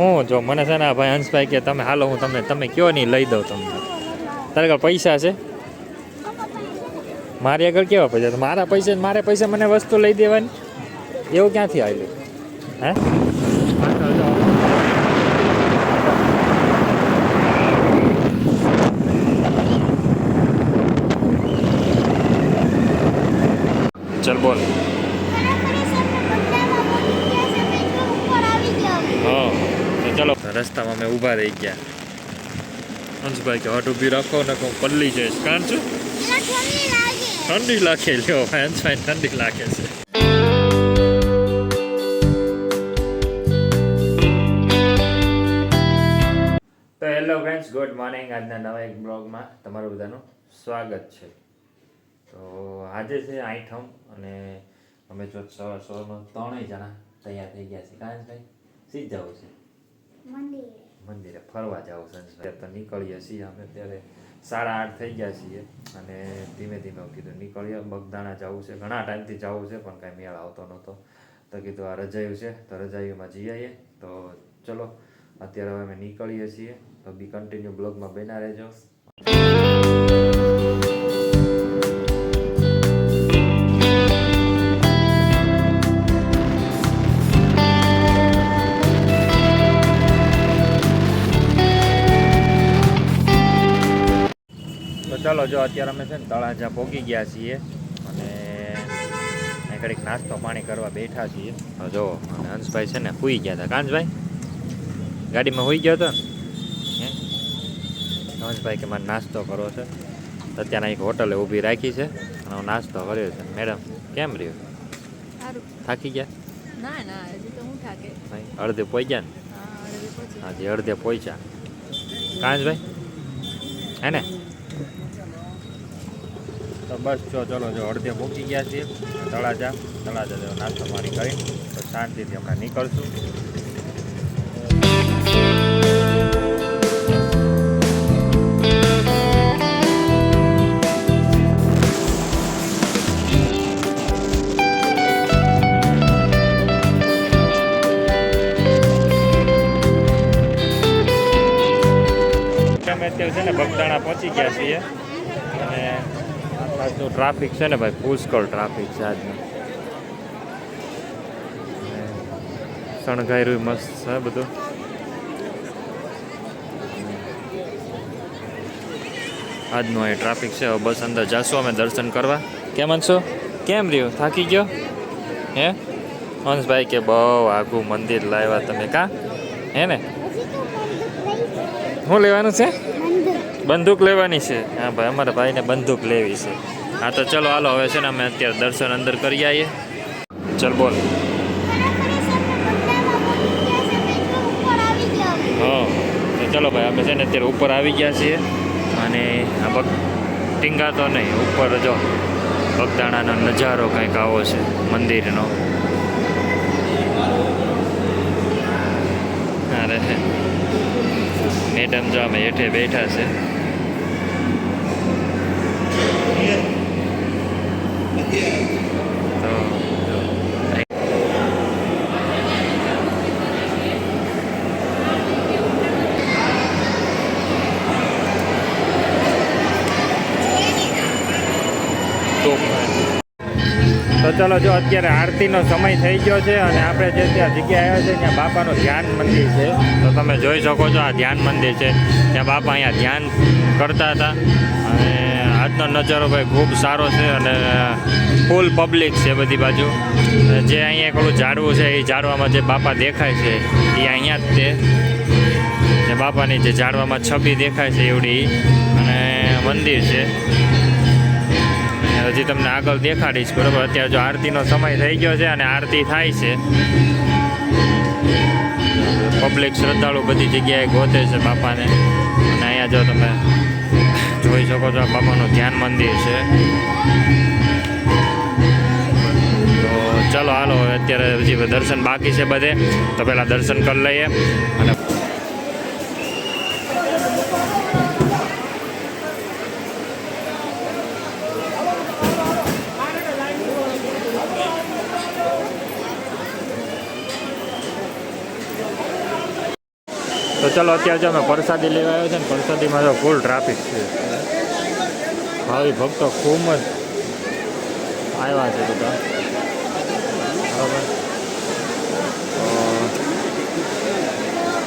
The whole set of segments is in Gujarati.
હું જો મને છે ને ભાઈ હંસભાઈ કે તમે હાલો હું તમને, તમે કયો નહીં, લઈ દઉં તમને. તારે આગળ પૈસા છે? મારી આગળ કેવા પૈસા? મારા પૈસા, મારે પૈસા મને વસ્તુ લઈ દેવાની? એવું ક્યાંથી આવ્યું? હે? ચલ બોલ હા તો ચલો. રસ્તામાં અમે ઊભા રહી ગયા. હંસભાઈ કે હટ ઊભી રાખો ને હું પલ્લી જઈશ કારણ છું? ઠંડી લાગે લ્યો ભાઈ હંસભાઈ ઠંડી લાગે છે. હેલો ફ્રેન્ડ્સ ગુડ મોર્નિંગ આજના નવા એક બ્લોગમાં તમારું બધાનું સ્વાગત છે. તો આજે છે આઠમ અને અમે જો સવાર સવારમાં ત્રણેય જણા તૈયાર થઈ ગયા છે કાંજભાઈ સીધ જવું છે. મંદિરે. ફરવા જાવ સંસ્કાર તો નીકળીએ છીએ અમે. અત્યારે સાડા આઠ થઈ ગયા છીએ અને ધીમે ધીમે કીધું નીકળીએ. બગદાણા જવું છે. ઘણા ટાઈમથી જવું છે, પણ કાંઈ મેળ આવતો નહોતો. તો કીધું આ રજાયું છે. તો રજાયુમાં જઈ આવીએ. તો ચલો, અત્યારે હવે અમે નીકળીએ છીએ. તો બી કન્ટિન્યુ બ્લોગમાં બના રહેજો. ચાલો જો અત્યારે અમે છે ને તળાજા પહોંચી ગયા છીએ અને ઘડીક નાસ્તો પાણી કરવા બેઠા છીએ. જો અને હંસભાઈ છે ને સુઈ ગયા હતા. કાંજભાઈ ગાડીમાં સુઈ ગયો હતો ને? હે? હંસભાઈ કે મારે નાસ્તો કરવો છે. તો અત્યારના એક હોટલે ઊભી રાખી છે અને હું નાસ્તો કર્યો છે. મેડમ કેમ રહ્યું? સારું. થાકી ગયા? ના ના હજી તો હું થાકે. ભાઈ અડધે પહોંચ્યા ને? હાજી અડધે પહોંચ્યા કાંજભાઈ હે ને? તો બસ જો ચલો જો અડધે મૂકી ગયા છીએ. તળાજા તળાજા જો નાસ્તો પાણી કરી, તો શાંતિથી હમણાં નીકળશું. અમે અત્યારે છે ને બગદાણા પહોંચી ગયા છીએ. આજનું ટ્રાફિક છે ને ભાઈ પુષ્કળ ટ્રાફિક છે આજનું. શણગાયરું મસ્ત છે બધું. આજનું અહીં ટ્રાફિક છે બસ અંદર જાશું અમે દર્શન કરવા. કેમ છો કેમ રહ્યો? થાકી ગયો? હે? હંસભાઈ કે બહુ આઘું મંદિર લાવ્યા તમે કા? હે ને? શું લેવાનું છે? બંદૂક લેવાની છે. હા, ભાઈ, અમારા ભાઈને બંદૂક લેવી છે. હા, તો ચલો, હાલો, હવે છે ને અમે અત્યારે દર્શન અંદર કરી આવીએ. ચલ, બોલ. હા, તો ચલો, ભાઈ, અમે છે ને અત્યારે ઉપર આવી ગયા છીએ. અને આ બગ ટીંગાતો નહીં, ઉપર જો, ભગદાણાનો નજારો કંઈક આવો છે, મંદિરનો. અરે મેડમ જો અમે હેઠે બેઠા છે. તો તો તો ચલો જો અત્યારે આરતીનો સમય થઈ ગયો છે અને આપણે જે ત્યાં જગ્યાએ આવ્યા છે, ત્યાં બાપાનું ધ્યાન મંદિર છે. તો તમે જોઈ શકો છો આ ધ્યાન મંદિર છે. ત્યાં બાપા અહીંયા ધ્યાન કરતા હતા. અને આજનો નજારો ભાઈ ખૂબ સારો છે અને ફૂલ પબ્લિક છે બધી બાજુ. જે અહીંયા થોડું ઝાડવું છે, એ ઝાડવામાં જે બાપા દેખાય છે, એ અહીંયા જ તે બાપાની જે ઝાડવામાં છબી દેખાય છે, એવડી. અને મંદિર છે. હજી તમને આગળ દેખાડીશ, બરોબર? અત્યારે જો આરતીનો સમય થઈ ગયો છે અને આરતી થાય છે. પબ્લિક શ્રદ્ધાળુ બધી જગ્યાએ ગોતે છે બાપાને. અને અહીંયા જો તમે જોઈ શકો છો, આ બાપાનું ધ્યાન મંદિર છે. તો ચલો, હાલો અત્યારે હજી દર્શન બાકી છે બધે. તો પહેલાં દર્શન કરી લઈએ. અને તો ચલો અત્યારે જો અમે પ્રસાદી લેવા આવ્યો છે ને, પ્રસાદીમાં તો ફૂલ ટ્રાફિક છે. ભાવિ ભક્તો ખૂબ જ આવ્યા છે બધા. બરાબર.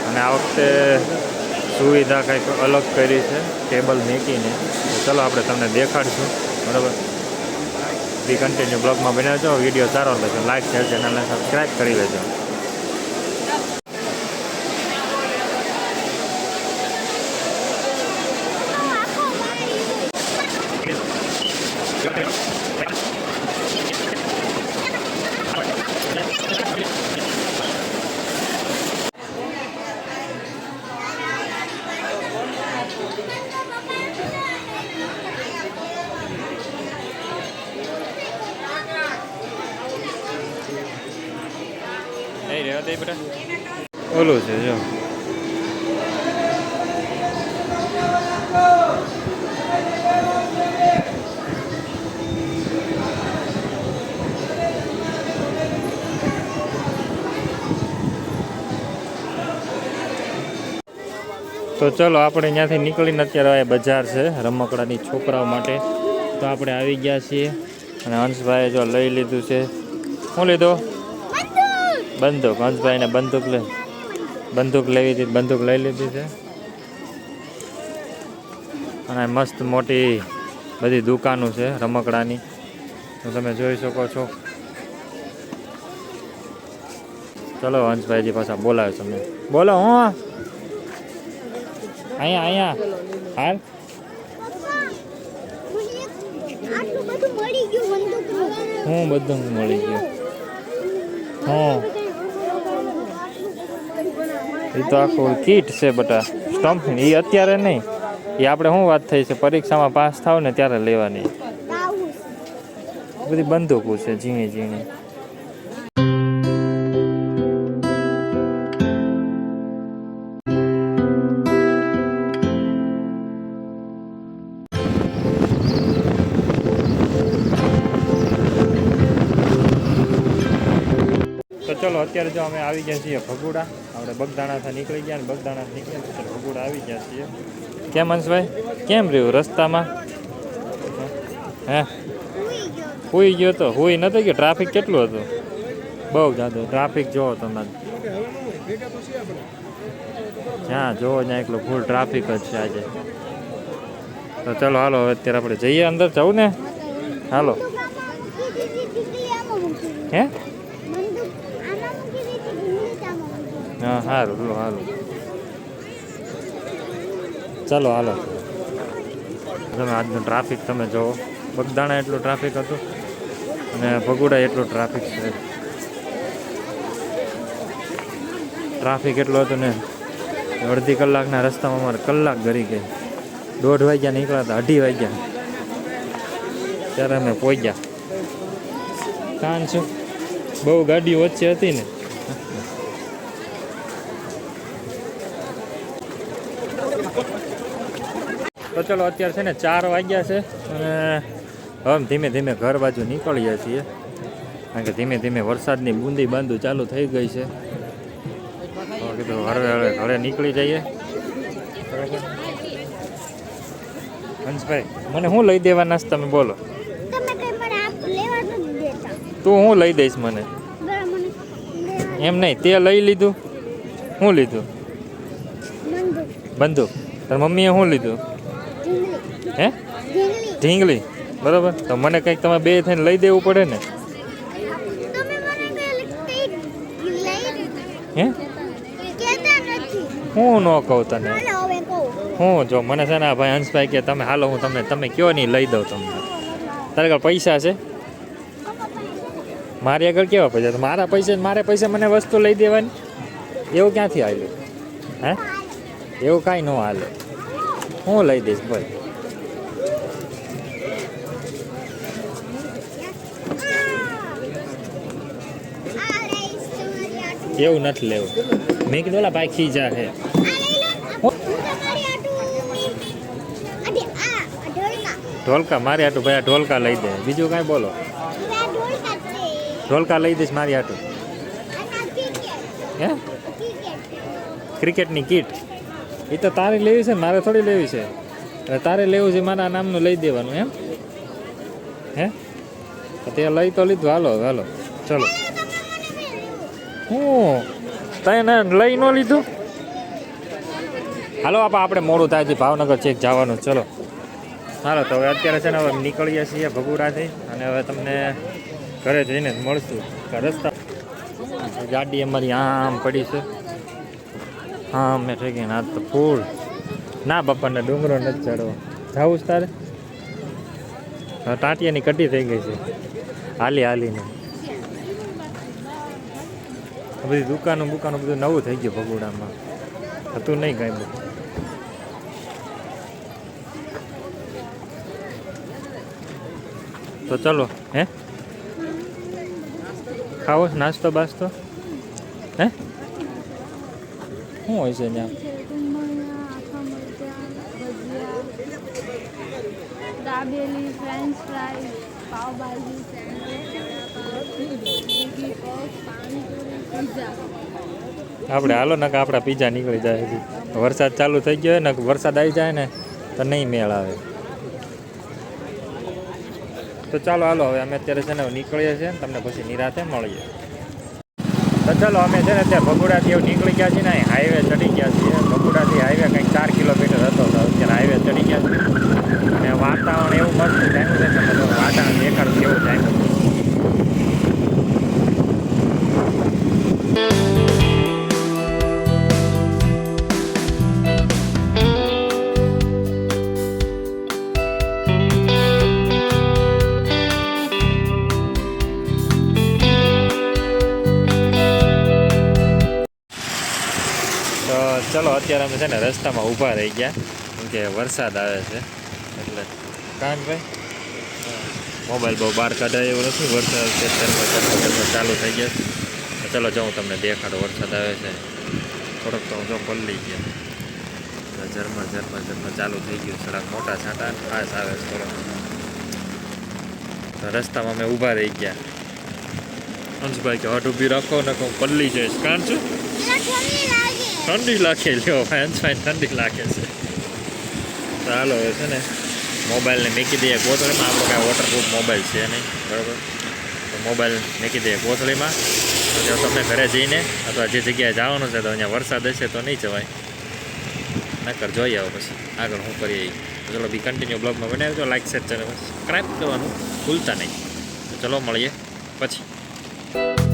અને આ વખતે સુવિધા કંઈક અલગ કરી છે, ટેબલ મેકીને. ચલો આપણે તમને દેખાડશું. બરાબર. બી કન્ટિન્યુ બ્લોગમાં બનાવજો વીડિયો સારો લેજો લાઈક, શેર ચેનલને સબસ્ક્રાઈબ કરી લેજો. દે બેટા. ઓલું છે, જો. તો ચલો, આપણે ત્યાંથી નીકળીને અત્યારે બજાર છે, રમકડાની છોકરાઓ માટે. તો આપણે આવી ગયા છીએ. અને હંસભાઈએ જો લઈ લીધું છે. શું લીધો? બંદૂક હંસભાઈને બંદૂક લે બંદૂક લેવી હતી બંદૂક લઈ લીધી છે. અને મસ્ત મોટી બધી દુકાનો છે રમકડાની. તો તમે જોઈ શકો છો. ચલો હંસભાઈજી પાછા બોલાવે તમને. બોલો હું. અહીંયા અહીંયા. હાલ. હું બધું મળી ગયું. હું. એ તો આખું કીટ છે બટા. સ્ટમ્પ એ અત્યારે નહીં. એ આપણે શું વાત થઈ છે? પરીક્ષામાં પાસ થાવ ને ત્યારે લેવાની. બધી બંદૂકો છે, ઝીણી ઝીણી. તો ચલો, અત્યારે જો અમે આવી ગયા છીએ ભગુડા. આપણે બગદાણાથી નીકળી ગયા ને બગદાણાથી નીકળ્યા ને ભગુડ આવી ગયા છીએ. કેમ હંસભાઈ? કેમ રહ્યું રસ્તામાં? હે? હોઈ ગયો તો. હુઈ નતો કે ટ્રાફિક કેટલું હતું? બહુ જાદુ. ટ્રાફિક જોવો તમે જ્યાં જોવો ત્યાં એકલો ફૂલ ટ્રાફિક જ છે આજે. તો ચલો હાલો હવે અત્યારે આપણે જઈએ અંદર. જવું ને? હાલો. હે બંદૂક આમાં મૂકી દીધી, બંદૂક આમાં મૂકી દીધી. હા સારું લો હાલો ચાલો, હાલો. તમે આજનું ટ્રાફિક તમે જુઓ બગદાણા એટલું ટ્રાફિક હતું અને ભગુડા એટલું ટ્રાફિક છે. ટ્રાફિક એટલું હતું ને, અડધી કલાકના રસ્તામાં અમારે કલાક ગરી ગઈ. દોઢ વાગ્યા નીકળ્યા હતા, અઢી વાગ્યા. ત્યારે અમે પહોંચ્યા કાન શું? બહુ ગાડીઓ વચ્ચે હતી ને. તો ચલો અત્યારે છે ને ચાર વાગ્યા છે અને હવે ધીમે ધીમે ઘર બાજુ નીકળીએ છીએ. કારણ કે ધીમે ધીમે વરસાદની બૂંદી બાંધું ચાલુ થઈ ગઈ છે. તો કીધું હળે હળવે ઘરે નીકળી જઈએ. હંસભાઈ મને શું લઈ દેવાના છે તમે બોલો. તું શું લઈ દઈશ મને? એમ નહીં તે લઈ લીધું. શું લીધું? બંદૂક, તાર મમ્મીએ શું લીધું? હે? ઢીંગલી. બરાબર? તો મને કંઈક તમે બે થઈને લઈ દેવું પડે ને? હે? હું ન કહું તને. હું જો મને છે ને આ ભાઈ હંસભાઈ કે તમે હાલો હું તમને તમે કયો નહીં લઈ દઉં તમને. તારે આગળ પૈસા છે? મારી આગળ કેવા પૈસા? મારા પૈસા મારે પૈસા મને વસ્તુ લઈ દેવાની? એવું ક્યાંથી આવ્યું હે? એવું કાંઈ ન હાલે. હું લઈ દઈશ ભાઈ આ લઈશ તમારી આટલું. એવું નથી લેવું. મેં કીધું, ઓલા ભાઈ ખીજા છે. ઢોલકા. મારી હાટું ભાઈ ઢોલકા લઈ દે. બીજું કાંઈ બોલો. ઢોલકા લઈ દઈશ મારી હાટું. હે? ક્રિકેટની કીટ. એ તો તારે લેવી છે, મારે થોડી લેવી છે. તારે લેવું છે, મારા નામનું લઈ દેવાનું એમ. હે? તે લઈ તો લીધું. હાલો હાલો. ચલો. હું? તને લઈ ન લીધું? હાલો આપા આપણે મોડું થાય છે. ભાવનગર ચેક જવાનું. ચલો. હાલો તો હવે અત્યારે છે ને હવે નીકળીએ છીએ ભગુડાથી અને હવે તમને ઘરે જઈને જ મળશું. રસ્તા ગાડી અમારી આમ પડી છે. હા મેં થઈ ગઈ ના તો ફૂલ ના બાપાને ડુંગરો નથી ચડવો. જાવું છે તારે? ટાંટિયાની કટી થઈ ગઈ છે. હાલી હાલીને. બધી દુકાનો બુકાનો બધું નવું થઈ ગયું ભગોડામાં. હતું નહીં કાંઈ બધું તો ચલો, હે? ખાવો? નાસ્તો, બાસ્તો? હે? શું હોય છે ત્યાં? દાબેલી, ફ્રેન્ચ ફ્રાઈઝ, પાવભાજી આપણે હાલો ને આપણા પીઝા નીકળી જાય વરસાદ ચાલુ થઈ ગયો ને વરસાદ આવી જાય ને, તો નહીં મેળ આવે. તો ચાલો, હાલો, હવે અમે અત્યારે છે ને નીકળીએ છીએ તમને પછી નિરાતે મળીએ. તો ચાલો, અમે છે ને ત્યાં ભગુડાથી એવું નીકળી ગયા છીએ ને હાઈવે ચડી ગયા છીએ. ભગુડાથી હાઈવે કંઈક ચાર કિલોમીટર હતો અત્યારે હાઈવે ચડી ગયા છીએ. અને વાતાવરણ એવું મસ્ત થયું છે વાતાવરણ દેખાડું કેવું થાય અત્યારે અમે છે ને રસ્તામાં ઊભા રહી ગયા. કેમ કે વરસાદ આવે છે. એટલે કાનભાઈ, મોબાઈલ બહુ બહાર કાઢાય એવું નથી. વરસાદ અત્યારે ઝરમર ઝરમર ઝરમર ચાલુ થઈ ગયા છે. ચલો જો તમને દેખાડો. વરસાદ આવે છે. થોડોક તો હું જો પલ્લી ગયા. ઝરમર ઝરમર ઝરમર ચાલુ થઈ ગયું. થોડાક મોટા છાંટા ખાસ આવે છે થોડોક. રસ્તામાં અમે ઊભા રહી ગયા. અંશભાઈ કે હટ ઊભી રાખો ને હું પલ્લી જઈશ. કારણ છું? ઠંડી લાગે લ્યો ફેન્સ ફેન ઠંડી લાગે છે. ચાલો હવે છે ને મોબાઈલને મૂકી દઈએ કોથળીમાં. આપણો કાંઈ વોટરપ્રૂફ મોબાઈલ છે નહીં, બરાબર? તો મોબાઈલ મૂકી દઈએ કોથળીમાં. જો તમને ઘરે જઈને અથવા જે જગ્યાએ જવાનું છે, તો અહીંયા વરસાદ હશે તો નહીં જવાય. નકર જોઈ આવો પછી. આગળ હું કરીએ. ચલો, બી કન્ટિન્યુ બ્લોગમાં બનાવજો. લાઈક શેર ચેનલ સબસ્ક્રાઈબ કરવાનું ભૂલતા નહીં. ચલો, મળીએ પછી.